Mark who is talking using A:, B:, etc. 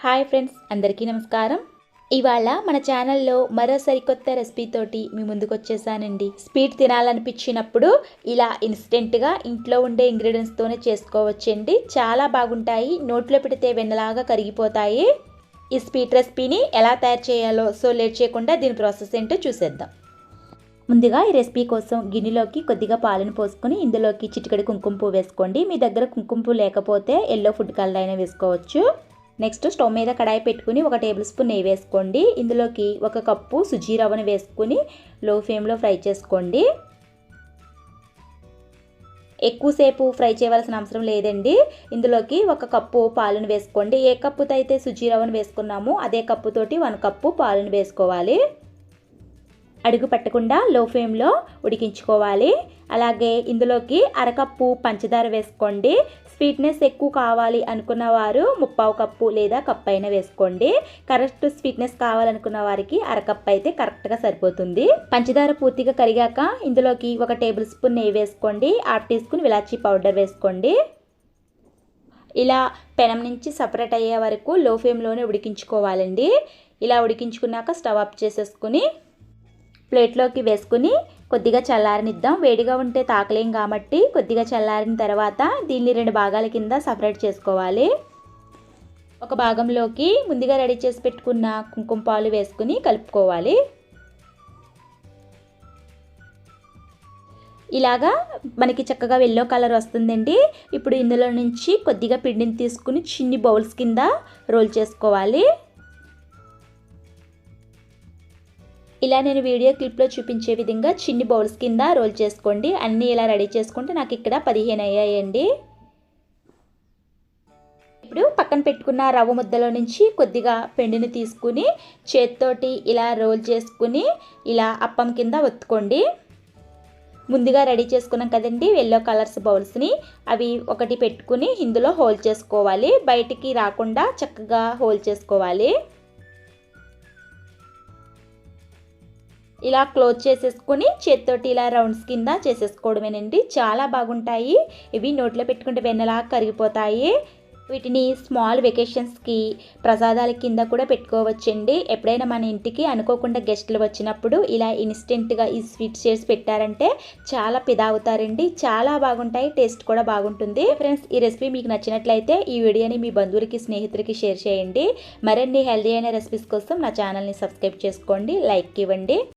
A: Hi friends అందరికీ నమస్కారం. ఇవాళ మన ఛానల్లో మరో సరికొత్త రెసిపీతోటి మీ ముందుకు వచ్చేసానండి. స్వీట్ తినాలనిపించినప్పుడు ఇలా ఇన్స్టెంట్గా ఇంట్లో ఉండే ఇంగ్రీడియంట్స్తోనే చేసుకోవచ్చండి. చాలా బాగుంటాయి. నోట్లో పెడితే వెన్నలాగా కరిగిపోతాయి. ఈ స్వీట్ రెసిపీని ఎలా తయారు చేయాలో సో లేట్ చేయకుండా దీని ప్రాసెస్ ఏంటో చూసేద్దాం. ముందుగా ఈ రెసిపీ కోసం గిన్నెలోకి కొద్దిగా పాలను పోసుకొని ఇందులోకి చిటికడి కుంకుమ పువ్వు వేసుకోండి. మీ దగ్గర కుంకుమ పువ్వు లేకపోతే ఎల్లో ఫుడ్ కలర్ అయినా వేసుకోవచ్చు. నెక్స్ట్ స్టవ్ మీద కడాయి పెట్టుకుని ఒక టేబుల్ స్పూన్ నెయ్యి వేసుకోండి. ఇందులోకి ఒక కప్పు సుజీ రవ్వను వేసుకుని లో ఫ్లేమ్లో ఫ్రై చేసుకోండి. ఎక్కువసేపు ఫ్రై చేయవలసిన అవసరం లేదండి. ఇందులోకి ఒక కప్పు పాలను వేసుకోండి. ఏ కప్పుతో అయితే సుజీ రవ్వను వేసుకున్నామో అదే కప్పుతోటి వన్ కప్పు పాలను వేసుకోవాలి. అడుగు పెట్టకుండా లో ఫ్లేమ్లో ఉడికించుకోవాలి. అలాగే ఇందులోకి అరకప్పు పంచదార వేసుకోండి. స్వీట్నెస్ ఎక్కువ కావాలి అనుకున్న వారు ముప్పావు కప్పు లేదా కప్పు అయినా వేసుకోండి. కరెక్ట్ స్వీట్నెస్ కావాలనుకున్న వారికి అరకప్పు అయితే కరెక్ట్గా సరిపోతుంది. పంచదార పూర్తిగా కరిగాక ఇందులోకి ఒక టేబుల్ స్పూన్ నెయ్యి వేసుకోండి. హాఫ్ టీ స్పూన్ విలాచీ పౌడర్ వేసుకోండి. ఇలా పెనం నుంచి సపరేట్ అయ్యే వరకు లో ఫ్లేమ్లోనే ఉడికించుకోవాలండి. ఇలా ఉడికించుకున్నాక స్టవ్ ఆఫ్ చేసేసుకుని ప్లేట్లోకి వేసుకుని కొద్దిగా చల్లారనిద్దాం. వేడిగా ఉంటే తాకలేం కాబట్టి కొద్దిగా చల్లారిన తర్వాత దీన్ని రెండు భాగాల కింద సపరేట్ చేసుకోవాలి. ఒక భాగంలోకి ముందుగా రెడీ చేసి పెట్టుకున్న కుంకుమ పాలు వేసుకుని కలుపుకోవాలి. ఇలాగా మనకి చక్కగా ఎల్లో కలర్ వస్తుందండి. ఇప్పుడు ఇందులో నుంచి కొద్దిగా పిండిని తీసుకుని చిన్ని బౌల్స్ కింద రోల్ చేసుకోవాలి. ఇలా నేను వీడియో క్లిప్లో చూపించే విధంగా చిన్ని బౌల్స్ కింద రోల్ చేసుకోండి. అన్నీ ఇలా రెడీ చేసుకుంటే నాకు ఇక్కడ పదిహేను అయ్యాయండి. ఇప్పుడు పక్కన పెట్టుకున్న రవ్వ ముద్దలో నుంచి కొద్దిగా పెండిని తీసుకుని చేత్తోటి ఇలా రోల్ చేసుకుని ఇలా అప్పం కింద ఒత్తుకోండి. ముందుగా రెడీ చేసుకున్నాం కదండి ఎల్లో కలర్స్ బౌల్స్ని. అవి ఒకటి పెట్టుకుని ఇందులో హోల్ చేసుకోవాలి. బయటికి రాకుండా చక్కగా హోల్ చేసుకోవాలి. ఇలా క్లోజ్ చేసేసుకొని చేత్తోటి ఇలా రౌండ్స్ కింద చేసేసుకోవడమేనండి. చాలా బాగుంటాయి. ఇవి నోట్లో పెట్టుకుంటే వెన్నలా కరిగిపోతాయి. వీటిని స్మాల్ వెకేషన్స్కి ప్రసాదాల కింద కూడా పెట్టుకోవచ్చండి. ఎప్పుడైనా మన ఇంటికి అనుకోకుండా గెస్టులు వచ్చినప్పుడు ఇలా ఇన్స్టెంట్గా ఈ స్వీట్ చేసి పెట్టారంటే చాలా పిదావుతారండి. చాలా బాగుంటాయి. టేస్ట్ కూడా బాగుంటుంది. ఫ్రెండ్స్ ఈ రెసిపీ మీకు నచ్చినట్లయితే ఈ వీడియోని మీ బంధువులకి స్నేహితులకి షేర్ చేయండి. మరిన్ని హెల్దీ అయిన రెసిపీస్ కోసం నా ఛానల్ని సబ్స్క్రైబ్ చేసుకోండి. లైక్ ఇవ్వండి.